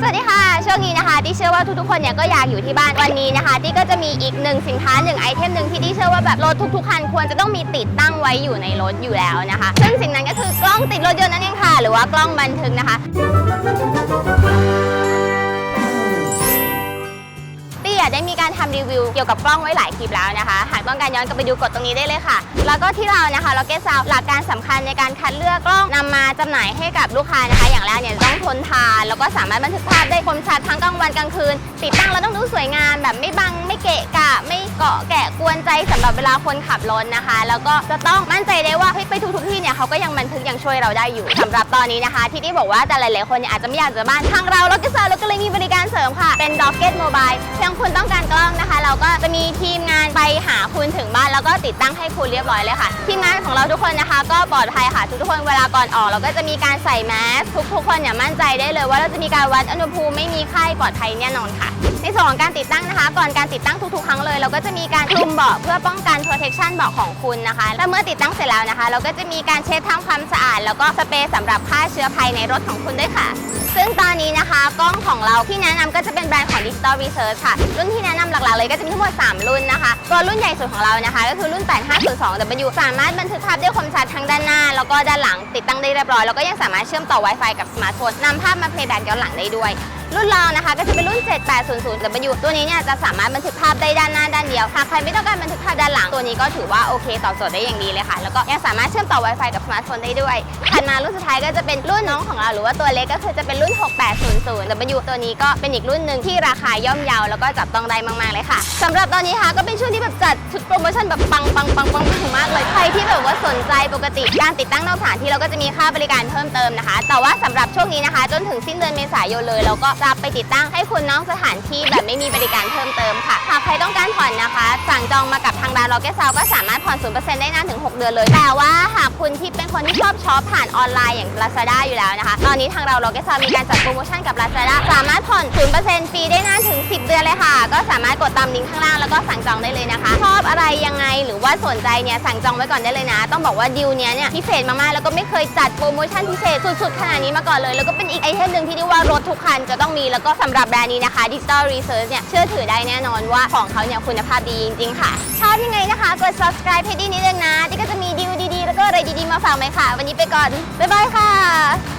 สวัสดีค่ะ ช่วงนี้นะคะที่เชื่อว่าทุกๆคนเนี่ยก็อยากอยู่ที่บ้านวันนี้นะคะที่ก็จะมีอีกหนึ่งสินค้าหนึ่งไอเทมหนึ่งที่ที่เชื่อว่าแบบรถทุกๆคันควรจะต้องมีติดตั้งไว้อยู่ในรถอยู่แล้วนะคะ ซึ่งสิ่งนั้นก็คือกล้องติดรถยนต์นั่นเองค่ะ หรือว่ากล้องบันทึกนะคะได้มีการทำรีวิวเกี่ยวกับกล้องไว้หลายคลิปแล้วนะคะ หากต้องการย้อนกลับไปดูกดตรงนี้ได้เลยค่ะ แล้วก็ที่เรานะคะเราเกสซาวหลักการสำคัญในการคัดเลือกกล้องนำมาจำหน่ายให้กับลูกค้านะคะ อย่างแรกเนี่ยต้อง แล้วก็สามารถบันทึกภาพได้คมชัดทั้งกลางวันกลางคืน ติดตั้งแล้วต้องดูสวยงามแบบไม่บังไม่เกะกะ ไม่เกาะแกะกวนใจสำหรับเวลาคนขับรถนะคะ แล้วก็จะต้องมั่นใจได้ว่าไปทุกทุกที่เนี่ยเขาก็ยังบันทึกยังช่วยเราได้อยู่สำหรับตอนนี้นะคะ ที่ที่บอกว่าแต่หลายๆคนเนี่ยอาจจะไม่อยากจะบ้านทางเรารถก็ซาวเราก็เลยมีบริการเสริมค่ะเป็นด็อกเก็ตโมบายเพียงคุณต้องการ ราก็จะมีทีมงานไปหาคุณถึงบ้านแล้วก็ติดตั้งให้คุณเรียบร้อยเลยค่ะ ทีมงานของเราทุกคนนะคะ ก็ปลอดภัยค่ะ ทุกๆคนเวลาก่อนออก เราก็จะมีการใส่แมสทุกๆคนเนี่ยมั่นใจได้เลย ว่าเราจะมีการวัดอุณหภูมิไม่มีไข้ปลอดภัยแน่นอนค่ะ ในส่วนของการติดตั้งนะคะ ก่อนการติดตั้งทุกๆ ครั้งเลย เราก็จะมีการคลุมเบาะเพื่อป้องกัน protection เบาะของคุณนะคะและเมื่อติดตั้งเสร็จแล้วนะคะ เราก็จะมีการเช็ดทำความสะอาด แล้วก็สเปรย์สำหรับฆ่าเชื้อภายในรถของคุณด้วยค่ะ ซึ่งตอนนี้ กล้องของเราที่แนะนำก็จะเป็นแบรนด์ของ Digital Research ค่ะ รุ่นที่แนะนำหลักๆเลยก็จะมีทั้งหมด 3 รุ่นนะคะ ตัวรุ่นใหญ่สุดของเรานะคะ ก็คือรุ่น 8502W สามารถบันทึกภาพได้คมชัดทั้งด้านหน้า แล้วก็ด้านหลังติดตั้งได้เรียบร้อย แล้วก็ยังสามารถเชื่อมต่อ Wi-Fi กับสมาร์ทโฟนนำภาพมา playback ย้อนหลังได้ด้วย รุ่นรองนะคะก็จะเป็นรุ่น 7800W ตัวนี้เนี่ยจะสามารถบันทึกภาพได้ด้านหน้าด้านเดียวหากใครไม่ต้องการบันทึกภาพด้านหลังตัวนี้ก็ถือว่าโอเคตอบโจทย์ได้อย่างดีเลยค่ะ แล้วก็ยังสามารถเชื่อมต่อ Wi-Fi กับสมาร์ทโฟนได้ด้วยถัดมารุ่นสุดท้ายก็จะเป็นรุ่นน้องของเราหรือว่าตัวเล็กก็คือจะเป็นรุ่น 6800W ตัวนี้ก็เป็นอีกรุ่นหนึ่งที่ราคาย่อมเยาแล้วก็จับต้องได้มากๆเลยค่ะสำหรับตอนนี้ค่ะก็เป็นช่วงที่แบบจัดชุดโปรโมชั่นแบบปังปังปังปังมากเลยใครที่แบบว่าสนใจปกติการติดตั้งนอกสถานที่เราก็จะมีค่าบริการเพิ่มเติมนะคะ แต่ว่าสำหรับช่วงนี้นะคะ จนถึงสิ้นเดือนเมษายนเลยเราก็จะไปติดตั้งให้คุณนอกสถานที่แบบไม่มีบริการเพิ่มเติม หากใครต้องการผ่อนนะคะ สั่งจองมากับทางร้านเราแก้ซาวก็สามารถผ่อน 0%ได้นานถึง 6 เดือนเลย แต่ว่าหากคุณที่เป็นคนที่ชอบช็อปผ่านออนไลน์อย่าง Lazada อยู่แล้วนะคะ ตอนนี้ทางเราเราแก้ซาวมีการจัดโปรโมชั่นกับ Lazada สามารถผ่อน 0%ฟรีได้นานถึง 10 เดือนเลยค่ะ ก็สามารถกดตามลิงก์ข้างล่างแล้วก็สั่งจองได้เลยนะคะ ชอบอะไรยังไงหรือว่าสนใจเนี่ยสั่งจองไว้ก่อนได้เลยนะ ต้องบอกว่าดีลเนี้ยเนี่ยพิเศษมากๆแล้วก็ไม่เคยจัดโปรโมชั่นพิเศษสุดๆขนาดนี้มาก่อนเลย แล้วก็เป็นอีกไอเทมหนึ่งที่เรียกว่ารถทุกคันจะต้องมีแล้วก็สำหรับแบรนด์นี้นะคะ Digital Research เนี่ยเชื่อถือได้แน่นอนว่าว่าของเขาเนี่ยคุณภาพดีจริงๆค่ะชอบยังไงนะคะกด subscribe เพจดีนิดนึงนะที่ก็จะมีดีลดีๆ แล้วก็อะไรดีๆมาฝากไหมค่ะ วันนี้ไปก่อน บ๊ายบายค่ะ